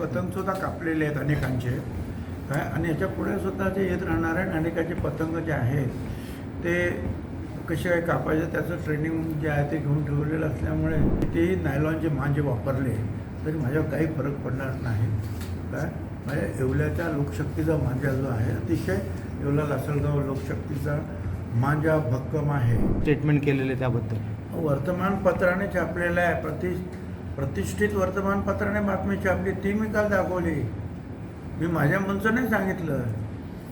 पतंगसुद्धा कापलेले आहेत अनेकांचे. काय? आणि याच्यापुढे सुद्धा जे येत राहणार आहे अनेकाचे पतंग जे आहेत ते कसे काय कापायचे त्याचं ट्रेनिंग जे आहे ते घेऊन ठेवलेलं असल्यामुळे तेही नायलॉनचे मांजे वापरले. तरी माझ्यावर काही फरक पडणार नाही. काय? माझ्या येवल्याच्या लोकशक्तीचा मांजा जो आहे अतिशय येवला लासलगाव लोकशक्तीचा मांजा भक्कम आहे. स्टेटमेंट केलेले त्याबद्दल. वर्तमानपत्राने छापलेलं आहे प्रति प्रतिष्ठित वर्तमानपत्राने बातमी छापली ती मी काल दाखवली. मी माझ्या मुलचं नाही सांगितलं.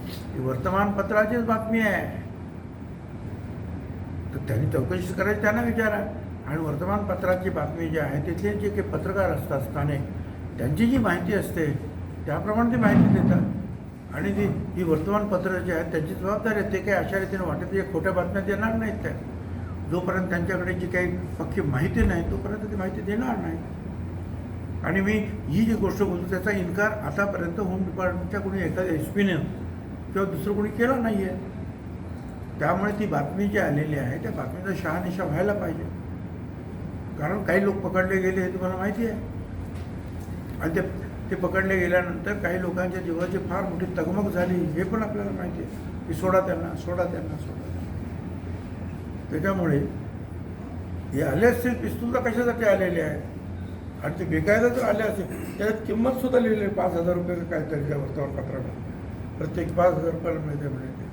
की वर्तमानपत्राचीच बातमी आहे. तर त्यांनी चौकशी करायची त्यांना विचारा. आणि वर्तमानपत्राची बातमी जी आहे तिथले जे काही पत्रकार असतात स्थानिक त्यांची जी माहिती असते त्याप्रमाणे ती माहिती देतात. आणि ती ही वर्तमानपत्र जी आहेत त्यांची जबाबदारी आहे. ते काही अशा रीतीने वाटत खोट्या बातम्या देणार नाहीत त्या. जोपर्यंत त्यांच्याकडे जी काही पक्की माहिती नाही तोपर्यंत ती माहिती देणार नाही. आणि मी ही जी गोष्ट बोलतो त्याचा इन्कार आतापर्यंत होम डिपार्टमेंटच्या कोणी एखाद्या एस पीने किंवा दुसरं कोणी केला नाही आहे त्यामुळे ती बातमी जी आलेली आहे त्या बातमीचा शहानिशा व्हायला पाहिजे. कारण काही लोक पकडले गेले हे तुम्हाला माहिती आहे. आणि ते ते पकडले गेल्यानंतर काही लोकांच्या जीवाची फार मोठी तगमग झाली हे पण आपल्याला माहिती आहे. की सोडा त्यांना सोडा त्यांना सोडा त्याच्यामुळे हे आले असतील पिस्तूल कशासाठी आलेले आहे आणि ते विकायला जर आले असेल त्याच्यात किंमत सुद्धा लिहिली आहे. पाच हजार रुपये काहीतरी त्या वर्तमानपत्रामध्ये प्रत्येक पाच हजार रुपयाला मिळते मिळते.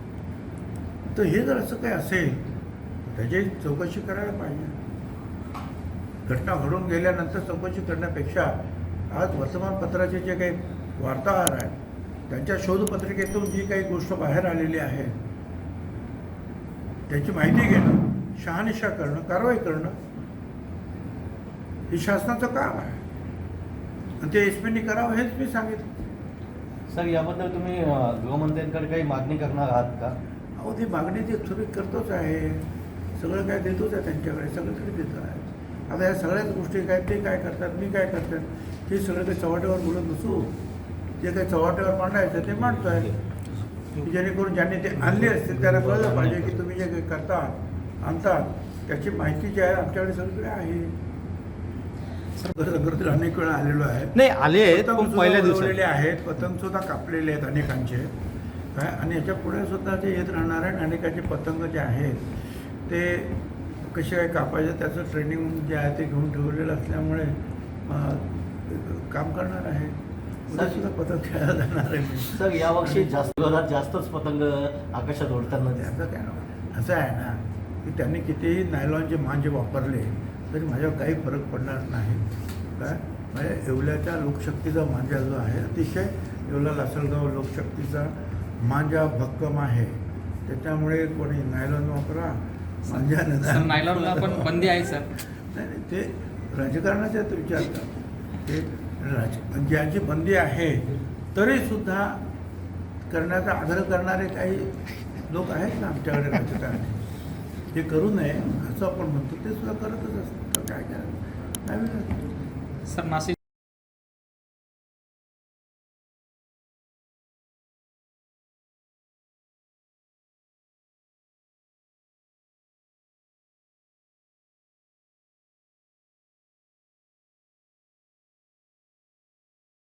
तर हे जर असं काही असेल त्याची चौकशी करायला पाहिजे. घटना घडून गेल्यानंतर चौकशी करण्यापेक्षा आज वर्तमानपत्राचे जे काही वार्ताहर आहेत त्यांच्या शोधपत्रिकेतून जी काही गोष्ट बाहेर आलेली आहे त्याची माहिती घेणं शहानिशा करणं कारवाई करणं हे शासनाचं काम आहे. आणि ते एस पीनी करावं हेच मी सांगितलं. सर याबद्दल तुम्ही गृहमंत्र्यांकडे काही मागणी करणार आहात का? अहो ती मागणी ती तुम्ही करतोच आहे. सगळं काय देतोच आहे त्यांच्याकडे सगळीकडे देतो आहे आता या सगळ्याच गोष्टी काय ते काय करतात मी काय करतात हे सगळं काही चव्हाट्यावर बोलत नसू जे काही चव्हाट्यावर मांडायचं ते मांडतो आहे की जेणेकरून ज्यांनी ते आणले असतील त्याला कळलं पाहिजे की तुम्ही जे काही करता आणतात त्याची माहिती जी आहे आमच्याकडे सगळीकडे आहे. अनेक वेळा आलेलो आहे नाही आले आहेत पहिल्या दिवसात. आहेत पतंग सुद्धा कापलेले आहेत अनेकांचे. काय आणि याच्यापुढे सुद्धा जे येत राहणार आहे अनेकाचे पतंग जे आहेत ते कसे काय कापायचे त्याचं ट्रेनिंग जे आहे ते घेऊन ठेवलेलं असल्यामुळे काम करणार आहे सुद्धा पतंग खेळायला जाणार आहे मी सर यावर्षी जास्त जोरात जास्तच पतंग आकाशात ओढताना. त्याचं काय नाव असं आहे ना की त्यांनी कितीही नायलॉनचे मांजे वापरले तरी माझ्यावर काही फरक पडणार नाही. काय माझ्या येवल्याच्या लोकशक्तीचा मांजा जो आहे अतिशय येवला लासलगाव लोकशक्तीचा मांजा भक्कम आहे. त्याच्यामुळे कोणी नायलॉन वापरा मांजा सर नायलॉनला पण बंदी आहे सर. नाही नाही, ते राजकारणाच्याच विचारतात. ते ज्यांची बंदी आहे तरीसुद्धा करण्याचा आग्रह करणारे काही लोक आहेत ना आमच्याकडे राजकारणी. हे करू नये असं आपण म्हणतो ते सुद्धा करतच असतात. काय करायचं? नाही सर नाशिक